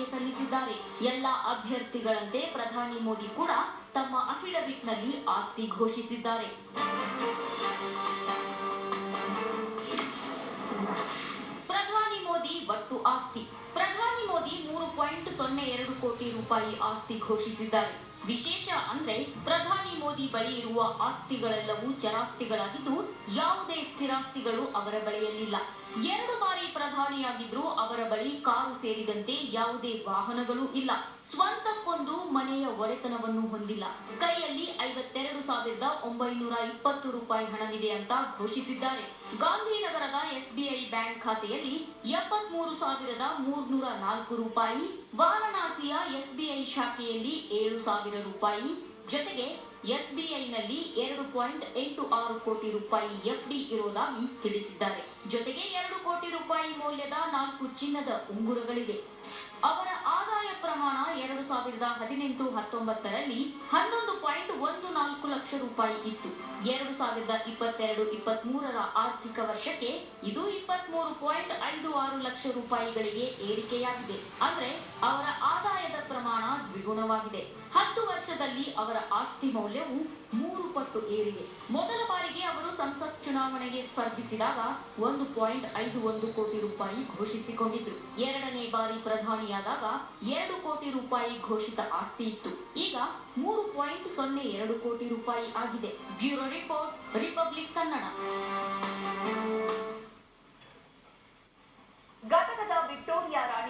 ಆಯ್ಕೆ ಸಲ್ಲಿಸಿದ್ದಾರೆ. ಎಲ್ಲ ಅಭ್ಯರ್ಥಿಗಳಂತೆ ಪ್ರಧಾನಿ ಮೋದಿ ಕೂಡ ತಮ್ಮ ಅಫಿಡವಿಟ್ನಲ್ಲಿ ಆಸ್ತಿ ಘೋಷಿಸಿದ್ದಾರೆ. ಪ್ರಧಾನಿ ಮೋದಿ ಒಟ್ಟು ಆಸ್ತಿ. ಪ್ರಧಾನಿ ಮೋದಿ ಮೂರು ಪಾಯಿಂಟ್ ಸೊನ್ನೆ ಎರಡು ಕೋಟಿ ರೂಪಾಯಿ ಆಸ್ತಿ ಘೋಷಿಸಿದ್ದಾರೆ. ವಿಶೇಷ ಅಂದ್ರೆ ಮೋದಿ ಬಳಿ ಇರುವ ಆಸ್ತಿಗಳೆಲ್ಲವೂ ಚರಾಸ್ತಿಗಳಾಗಿದ್ದು ಯಾವುದೇ ಸ್ಥಿರಾಸ್ತಿಗಳು ಅವರ ಬಳಿಯಲ್ಲಿಲ್ಲ. ಎರಡು ಬಾರಿ ಪ್ರಧಾನಿಯಾಗಿದ್ರು ಅವರ ಬಳಿ ಕಾರು ಸೇರಿದಂತೆ ಯಾವುದೇ ವಾಹನಗಳು ಇಲ್ಲ. ಸ್ವಂತಕ್ಕೊಂದು ಮನೆಯ ಒಡೆತನವನ್ನು ಹೊಂದಿಲ್ಲ. ಕೈಯಲ್ಲಿ ಐವತ್ತೆರಡು ಸಾವಿರದ ಒಂಬೈನೂರ ಇಪ್ಪತ್ತು ರೂಪಾಯಿ ಹಣವಿದೆ ಅಂತ ಘೋಷಿಸಿದ್ದಾರೆ. ಗಾಂಧಿನಗರದ ಎಸ್ಬಿಐ ಬ್ಯಾಂಕ್ ಖಾತೆಯಲ್ಲಿ ಎಪ್ಪತ್ಮೂರು ಸಾವಿರದ ಮೂರ್ನೂರ ನಾಲ್ಕು ರೂಪಾಯಿ, ವಾರಣಾಸಿಯ ಎಸ್ಬಿಐ ಶಾಖೆಯಲ್ಲಿ ಏಳು ಸಾವಿರ ರೂಪಾಯಿ ಜೊತೆಗೆ ಎಸ್ಬಿಐನಲ್ಲಿ ಎರಡು ಪಾಯಿಂಟ್ ಎಂಟು ಆರು ಕೋಟಿ ರೂಪಾಯಿ ಎಫ್ಡಿ ಇರೋದಾಗಿ ತಿಳಿಸಿದ್ದಾರೆ. ಜೊತೆಗೆ ಎರಡು ಕೋಟಿ ರೂಪಾಯಿ ಮೌಲ್ಯದ ನಾಲ್ಕು ಚಿನ್ನದ ಉಂಗುರಗಳಿವೆ. ಅವರ ಆದಾಯ ಪ್ರಮಾಣ ಎರಡು ಸಾವಿರದ ಹದಿನೆಂಟು ಹತ್ತೊಂಬತ್ತರಲ್ಲಿ ಹನ್ನೊಂದು ಪಾಯಿಂಟ್ ಒಂದು ನಾಲ್ಕು ಲಕ್ಷ ರೂಪಾಯಿ ಇತ್ತು. ಎರಡು ಸಾವಿರದ ಇಪ್ಪತ್ತೆರಡು ಇಪ್ಪತ್ತ್ ಮೂರರ ಆರ್ಥಿಕ ವರ್ಷಕ್ಕೆ ಇದು ಇಪ್ಪತ್ಮೂರು ಪಾಯಿಂಟ್ ಐದು ಆರು ಲಕ್ಷ ರೂಪಾಯಿಗಳಿಗೆ ಏರಿಕೆಯಾಗಿದೆ. ಅಂದ್ರೆ ಅವರ ಆದಾಯದ ಪ್ರಮಾಣ ದ್ವಿಗುಣವಾಗಿದೆ. ಹತ್ತು ವರ್ಷದಲ್ಲಿ ಅವರ ಆಸ್ತಿ ಮೌಲ್ಯವು ಮೂರು ಪಟ್ಟು ಏರಿದೆ. ಮೊದಲ ಬಾರಿಗೆ ಅವರು ಸಂಸತ್ ಚುನಾವಣೆಗೆ ಸ್ಪರ್ಧಿಸಿದಾಗ ಒಂದು ಪಾಯಿಂಟ್ ಐದು ಒಂದು ಕೋಟಿ ರೂಪಾಯಿ ಘೋಷಿಸಿಕೊಂಡಿದ್ರು. ಎರಡನೇ ಬಾರಿ ಪ್ರಧಾನಿಯಾದಾಗ ಎರಡು ಕೋಟಿ ರೂಪಾಯಿ ಘೋಷಿತ ಆಸ್ತಿ ಇತ್ತು. ಈಗ ಮೂರು ಪಾಯಿಂಟ್ ಸೊನ್ನೆ ಎರಡು ಕೋಟಿ ರೂಪಾಯಿ ಆಗಿದೆ. Bureau report, Republic Kannada.